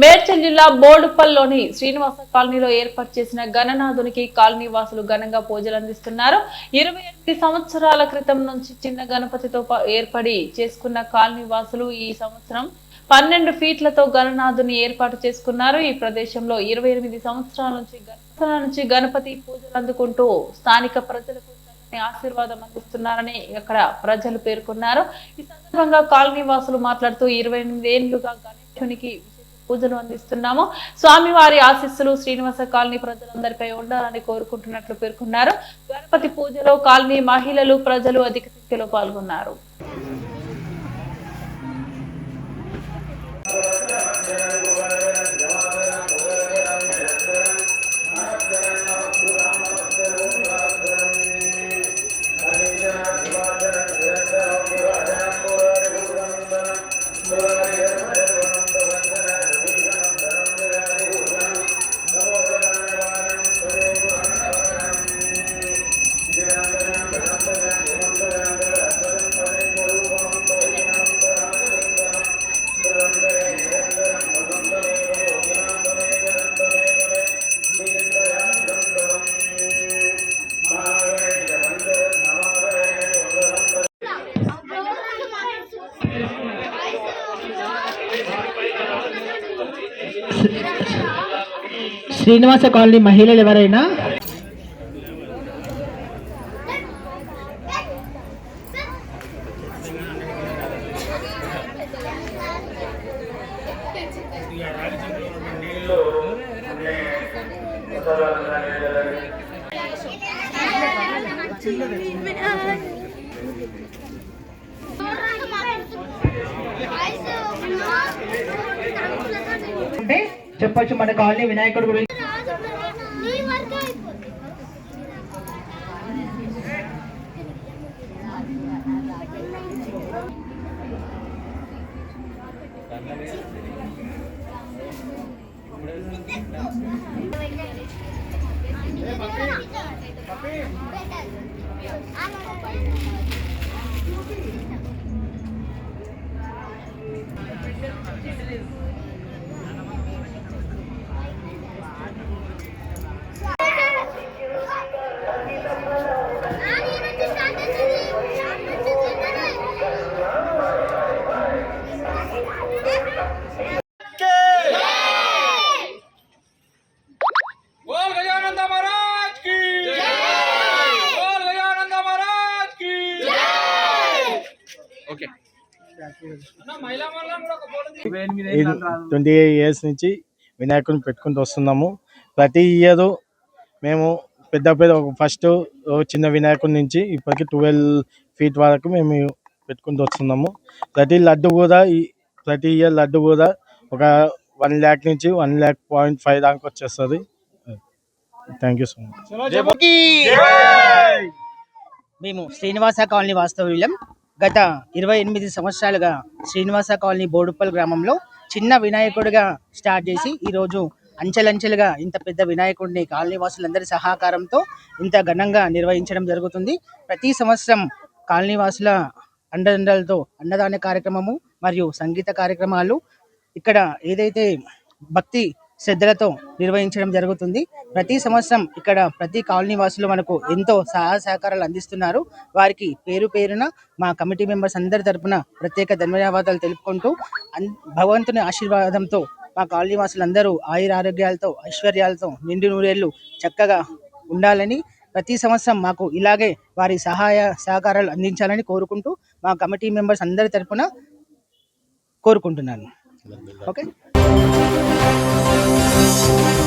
మేడ్చల్ జిల్లా బోడుపల్లిలోని శ్రీనివాస కాలనీలో ఏర్పాటు చేసిన గణనాథునికి కాలనీ వాసులు ఘనంగా పూజలు అందిస్తున్నారు. ఇరవై ఎనిమిది సంవత్సరాల క్రితం నుంచి చిన్న గణపతితో ఏర్పడి చేసుకున్న కాలనీ వాసులు ఈ సంవత్సరం పన్నెండు ఫీట్లతో గణనాథుని ఏర్పాటు చేసుకున్నారు. ఈ ప్రదేశంలో ఇరవై ఎనిమిది సంవత్సరాల నుంచి గణపతుల నుంచి గణపతి పూజలు అందుకుంటూ స్థానిక ప్రజలకు ఆశీర్వాదం అందిస్తున్నారని అక్కడ ప్రజలు పేర్కొన్నారు. ఈ సందర్భంగా కాలనీ వాసులు మాట్లాడుతూ ఇరవై ఎనిమిది ఏళ్ళుగా గణేశునికి పూజలు అందిస్తున్నాము. స్వామివారి ఆశీస్సులు శ్రీనివాస కాలనీ ప్రజలందరిపై ఉండాలని కోరుకుంటున్నట్లు పేర్కొన్నారు. గణపతి పూజలో కాలనీ మహిళలు ప్రజలు అధిక సంఖ్యలో పాల్గొన్నారు. శ్రీనివాస కాలనీ మహిళలు ఎవరైనా? అంటే చెప్పొచ్చు మన కాలనీ వినాయకుడు గురించి बोल ట్వంటీ ఇయర్స్ నుంచి వినాయకుడిని పెట్టుకుంటూ వస్తున్నాము. ప్రతి ఇయర్ మేము పెద్ద పెద్ద ఫస్ట్ చిన్న వినాయకుడి నుంచి ఇప్పటికి ట్వెల్వ్ ఫీట్ వరకు మేము పెట్టుకుంటూ వస్తున్నాము. ప్రతి లడ్డు కూడా ఈ ప్రతి ఇయర్ లడ్డు కూడా ఒక వన్ ల్యాక్ నుంచి వన్ ల్యాక్ పాయింట్ ఫైవ్ దాకా వచ్చేస్తుంది. థ్యాంక్ యూ సో మచ్ మేము శ్రీనివాస కాలనీ వాస్తవ్యులం. గత ఇరవై ఎనిమిది సంవత్సరాలుగా శ్రీనివాస కాలనీ బోడుప్పల్ గ్రామంలో చిన్న వినాయకుడిగా స్టార్ట్ చేసి ఈరోజు అంచెలంచెలుగా ఇంత పెద్ద వినాయకుడిని కాలనీ వాసులందరి సహకారంతో ఇంత ఘనంగా నిర్వహించడం జరుగుతుంది. ప్రతి సంవత్సరం కాలనీ వాసుల అండదండలతో అన్నదాన కార్యక్రమము మరియు సంగీత కార్యక్రమాలు. ఇక్కడ ఏదైతే భక్తి శ్రద్ధలతో నిర్వహించడం జరుగుతుంది. ప్రతి సంవత్సరం ఇక్కడ ప్రతి కాలనీ వాసులు మనకు ఎంతో సహాయ సహకారాలు అందిస్తున్నారు. వారికి పేరు పేరున మా కమిటీ మెంబర్స్ అందరి తరపున ప్రత్యేక ధన్యవాదాలు తెలుపుకుంటూ భగవంతుని ఆశీర్వాదంతో మా కాలనీ వాసులందరూ ఆయుర ఆరోగ్యాలతో ఐశ్వర్యాలతో నిండు నూరేళ్ళు చక్కగా ఉండాలని ప్రతి సంవత్సరం మాకు ఇలాగే వారి సహాయ సహకారాలు అందించాలని కోరుకుంటూ మా కమిటీ మెంబర్స్ అందరి తరపున కోరుకుంటున్నాను. ఓకే? Thank you.